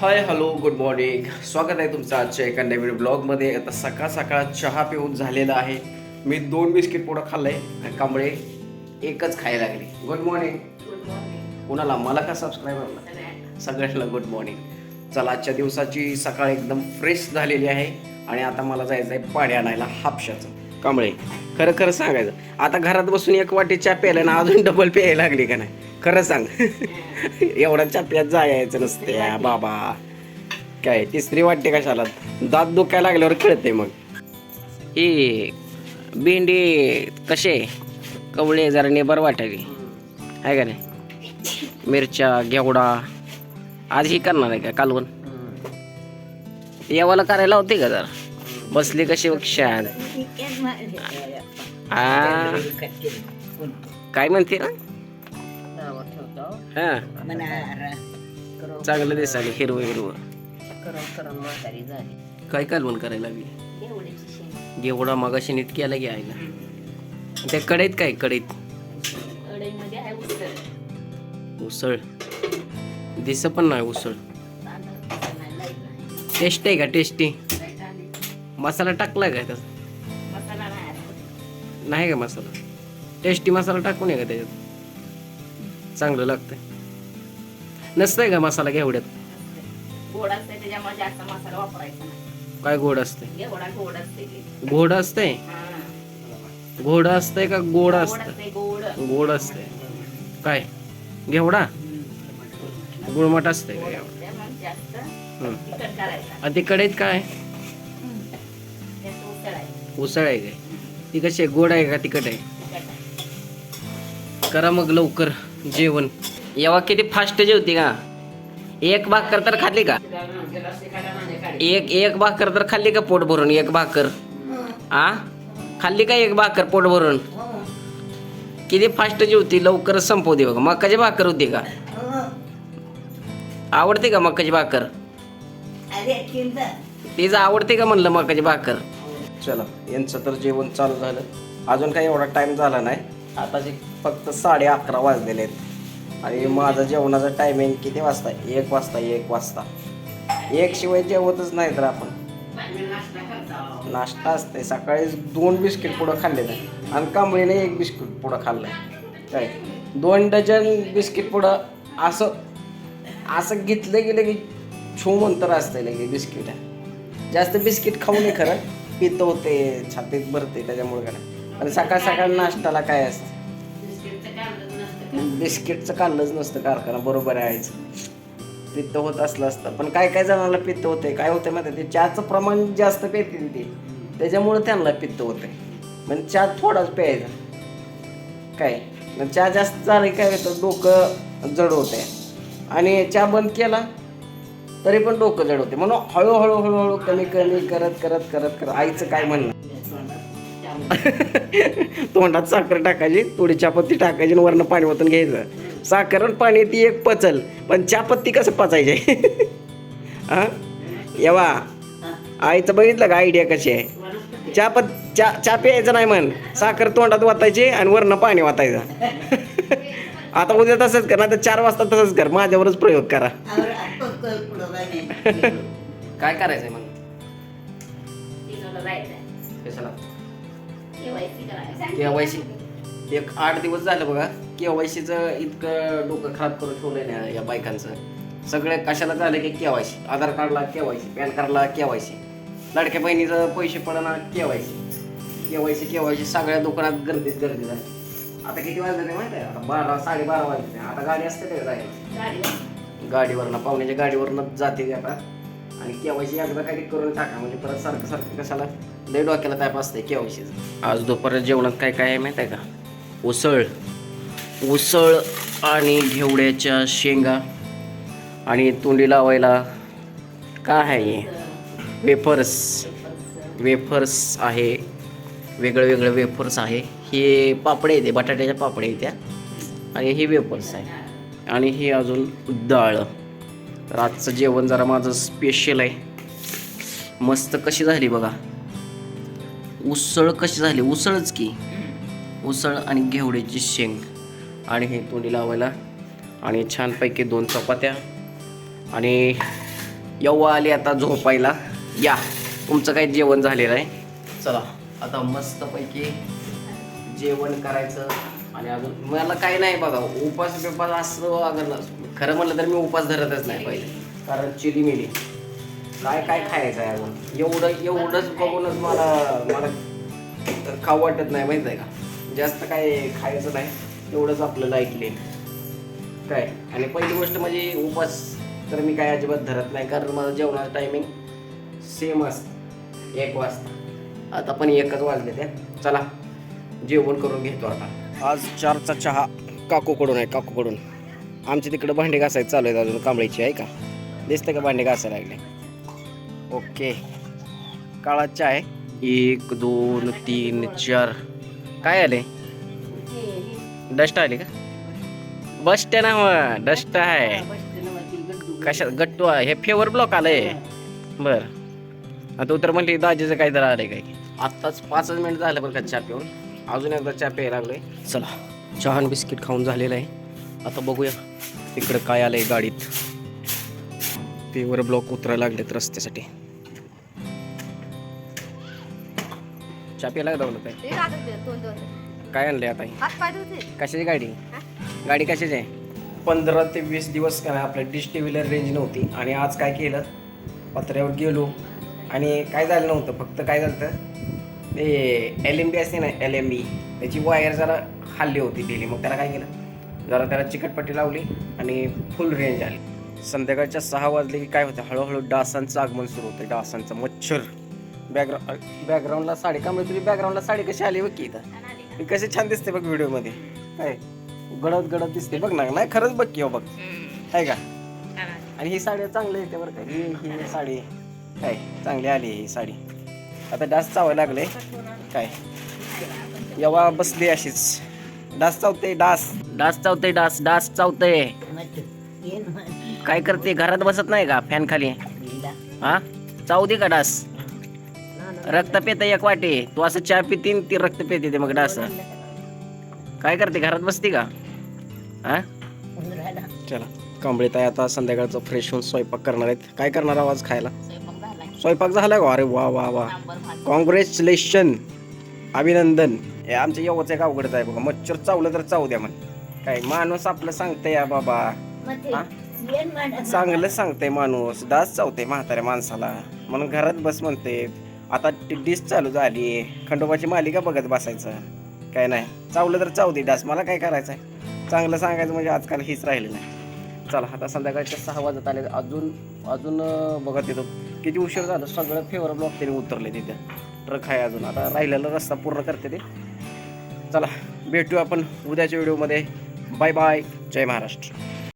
Hi hello good morning स्वागत आहे तुमचं आजच्या एका नवीन ब्लॉगमध्ये आता सकाळ सकाळ चहा पिऊन झालेला आहे. मी दोन बिस्किट पुढं खाल्लंय आणि कांबळे एकच खायला लागले. गुड मॉर्निंग कुणाला? मला का सबस्क्राईबरला सगळ्यांना गुड मॉर्निंग चला आजच्या दिवसाची सकाळ एकदम फ्रेश झालेली आहे. आणि आता मला जायचं आहे पाणी आणायला हापशाचं. कांबळे खरं खरं सांगायचं. आता घरात बसून एक वाटी चहा प्यायला ना अजून डबल प्यायला लागली का नाही? खरं सांग. एवढा चहा प्यात जायचं नसते बाबा. काय तिसरी वाटते कशाला? दात दुखायला लागल्यावर कळते मग. ही भेंडी कसे? कवळे जरा नेबर वाटावी. आहे का नाही? मिरच्या घेवडा. आज ही करणार आहे का? कालवण? यावाला करायला होते का जरा? बसली कशी आ? काय म्हणते ना? हा. चांगलं दिसायला हिरवं हिरवं. काय कालवण करायला लागली? घेवडा मगाशी नीट केला घ्यायला त्या कढईत काय कढईत? उसळ. दिस पण नाही उसळ. टेस्ट आहे का टेस्टी? मसाला टाकलाय का त्यात? नाही का मसाला? टेस्टी मसाला टाकून आहे का त्याच्यात? चांगलं लागतंय. नसतंय का मसाला घेवड्यात? गोड असते त्याच्यामुळे जास्त मसाला वापरायचा नाही. काय गोड असतंय? एवढा गोड असते ते. गोड असतंय? हा. घोड असतंय का गोड गोड असतंय? असते गोड. गोड असतंय. काय? घेवडा? गुळमट असतंय का घेवडा? त्यामुळे जास्त. हं. तिखट करायचा. आणि ते कढईत काय उसळ आहे. उसळ आहे काय? ती कशी आहे? गोड आहे का तिखट आहे? तिखट आहे. करा मग लवकर. जेवण. येवा किती फास्ट जेवते का? एक भाकर तर खाल्ली का? एक एक भाकर तर खाल्ली का पोट भरून? एक भाकर. आ? खाल्ली का एक भाकर पोट भरून? किती फास्ट जेवती? लवकर संपवते बघा. मकाची भाकर होती का? आवडते का मकाची भाकर? तिचं आवडते का म्हणलं मकाची भाकर? चला यांचं तर जेवण चालू झालं. अजून काही एवढा टाइम झाला नाही. आता जे फक्त साडे अकरा वाजलेले आहेत आणि माझं जेवणाचा टायमिंग किती वाजता? एक वाजता एक वाजता. एक शिवाय जेवतच नाही तर आपण. नाश्ता असते सकाळी दोन बिस्किट पुढं खाल्लेलं आहे आणि कांबळीने एक बिस्किट पुढं खाल्लंय. काय? दोन डझन बिस्किट पुढं असं असं घेतलं गेलं की छो मंतर असतं लगे बिस्किट. जास्त बिस्किट खाऊ नये खरं. पितवते होते छातीत भरते त्याच्यामुळे काय आणि सकाळ सकाळ नाश्त्याला काय असतं? बिस्किटचं काढलंच नसतं कारखाना बरोबर आहे आईचं. पित्त होत असलं असतं. पण काय काय जणांना पित्त होते काय होते माहिती? ते चहाचं प्रमाण जास्त पितील ते. त्याच्यामुळे त्यांना पित्त होते म्हणजे चहा थोडाच प्यायचा. काय? चहा जास्त झालं काय होतं? डोकं जड होते आणि चहा बंद केला तरी पण डोकं जड होते म्हणून हळूहळू हळूहळू कमी कमी करत करत करत करत आईचं काय म्हणणं? तोंडात साखर टाकायची थोडी चहापत्ती टाकायची आणि वरनं पाणी ओतून घ्यायचं. साखर आणि पाणी ती एक पचल पण चहापत्ती कसं पचायचे? हा? येवा. आईचं बघितलं का आयडिया कशी आहे? चहा पत चहा चहा प्यायचं नाही म्हण. साखर तोंडात वाटायची आणि वरनं पाणी वाटायचं आता उद्या तसंच कर नाही तर चार वाजता तसंच कर. माझ्यावरच प्रयोग करा. काय करायचंय मग? कशाला? केवायसी एक आठ दिवस झालं बघा केवायसीचं इतकं डोकं खराब करून ठेवलंय ना या बायकांचं. सगळे कशाला झालं की केवायसी आधार कार्डला केवायसी पॅन कार्डला केवायसी लाडक्या बहिणीचं पैसे पडना केवायसी केवायसी केवायसी सगळ्या दुकानात गर्दीत गर्दी झाली आता किती वाजले माहिती आहे? आता बारा साडेबारा वाजले आता गाडी असते जायला? गाडीवर. गाडीवरनं पाहुण्याच्या गाडीवरनं जाते ती आता. आणि केवायसी एकदा काही करून टाका. म्हणजे परत सारखं सारखं कशाला लय डोक्याला ताप असते केवायसीचं आज दुपार जेवणात काय काय आहे माहीत आहे का? उसळ. उसळ आणि घेवड्याच्या शेंगा आणि तोंडी लावायला काय आहे? हे? वेफर्स. वेफर्स आहे. वेगळं वेगळं वेफर्स आहे. हे पापडे येते बटाट्याच्या पापड्या येत्या आणि हे वेफर्स आहे. आणि हे अजून डाळ. तर आजचं जेवण जरा माझं स्पेशल आहे. मस्त कशी झाली बघा. उसळ कशी झाली? उसळच की. उसळ आणि घेवड्याची शेंग. आणि हे तोंडी लावायला. आणि छानपैकी दोन चपात्या. आणि यव्वा आली आता झोपायला. या. तुमचं काही जेवण झालेलं आहे? चला. आता मस्तपैकी जेवण करायचं. आणि अजून मला काही नाही बघा उपास बिपास असं अगर खरं म्हणलं तर मी उपास धरतच नाही पहिले. कारण चिली मिली. काय काय खायचं आहे अजून? एवढं एवढंच बघूनच मला मला खाऊ वाटत नाही माहीत आहे का? जास्त काय खायचं नाही. एवढंच आपलं लाईटली काय? आणि पहिली गोष्ट म्हणजे उपास तर मी काय अजिबात धरत नाही कारण माझं जेवणाचं टायमिंग सेम असतं. एक वाजता. आता पण एकच वाजले ते चला जेवण करून घेतो आता. आज चारचा चहा काकूकडून आहे काकूकडून. आमच्या तिकडं भांडे घासायचं चालू आहेत अजून कांबळीची आहे का? दिसतं का भांडे घासायला लागले? ओके. काळा चहा आहे. एक दोन तीन चार. काय आले? डस्ट आले का? बस्ट ना मग. डस्ट आहे. कशा गट्टू आहे. हे फेवर ब्लॉक आलंय. बरं. आता तर म्हणली दाजीचं काय तर आलंय काय आत्ताच पाचच मिनिट झालं बरं का चहा पिऊन. अजून एकदा चहा प्यायला लागलोय. चला चहा आणि बिस्किट खाऊन झालेलं आहे. आता बघूया तिकडं काय आलंय गाडीत. पेवर ब्लॉक उतरायला लागलेत रस्त्यासाठी. चहा प्यायला लागलं काय? काय आणलंय आता कशाची गाडी? गाडी कशाची आहे? पंधरा ते वीस दिवस काय आपल्या डिश टी व्हीलर रेंज नव्हती. आणि आज काय केलं? पत्र्यावर गेलो. आणि काय झालं नव्हतं? फक्त काय झालं ते एल एम बी असते ना एल एम बी त्याची वायर जरा हल्ली होती दिली मग त्याला काय केलं? जरा त्याला चिकटपट्टी लावली आणि फुल रेंज आली. संध्याकाळच्या सहा वाजले की काय होतं? हळूहळू डासांचं आगमन सुरू होतं. डासांचं मच्छर. बॅकग्राऊंड बॅकग्राऊंडला साडी. का म्हणजे तुझी बॅकग्राऊंडला साडी कशी आली बघ की इथं? कशी छान दिसते बघ व्हिडिओमध्ये. काय? गडद गडद दिसते बघ ना. नाही खरंच बघ की हो बघ. आहे का? आणि ही साडी चांगली येते बरं का. ही ही साडी. काय? चांगली आली ही साडी. आता डास चावायला लागले. काय? येवा बसली अशीच. डास चावते डास. डास चावते डास डास चावते. काय करते? घरात बसत नाही का? फॅन खाली? हा? चावू दे का डास? रक्त पेत एक वाटे. तू असं चहा पितीन ती रक्त पेते ते मग डास. काय करते? घरात बसते का? हा? चला. कांबळे ताई आता संध्याकाळचं फ्रेश होऊन स्वयंपाक करणार आहेत. काय करणार आवाज खायला? स्वयंपाक झाला का? अरे वा वा वा. कॉंग्रॅच्युलेशन अभिनंदन. हे आमच्या यवच एक अवघडच आहे बघा. मच्छर चावलं तर चावू द्या म्हण. काय माणूस आपलं सांगतंय या बाबा. हा? चांगलं सांगतंय माणूस. दास चावते म्हाताऱ्या माणसाला. म्हणून घरात बस म्हणते. आता डिश चालू झाली. खंडोबाची मालिका बघत बसायचं. काय नाही. चावलं तर चावते डास मला काय करायचं आहे चांगलं सांगायचं म्हणजे आजकाल हीच राहिलेलं आहे. चला आता संध्याकाळच्या सहा वाजत आले अजून अजून बघत येतो किती उशीर झालं? सगळं फेवर ब्लॉक त्यांनी उतरले तिथे. ट्रक आहे अजून. आता राहिलेला रस्ता पूर्ण करते ते. चला भेटू आपण उद्याच्या व्हिडिओमध्ये बाय बाय जय महाराष्ट्र.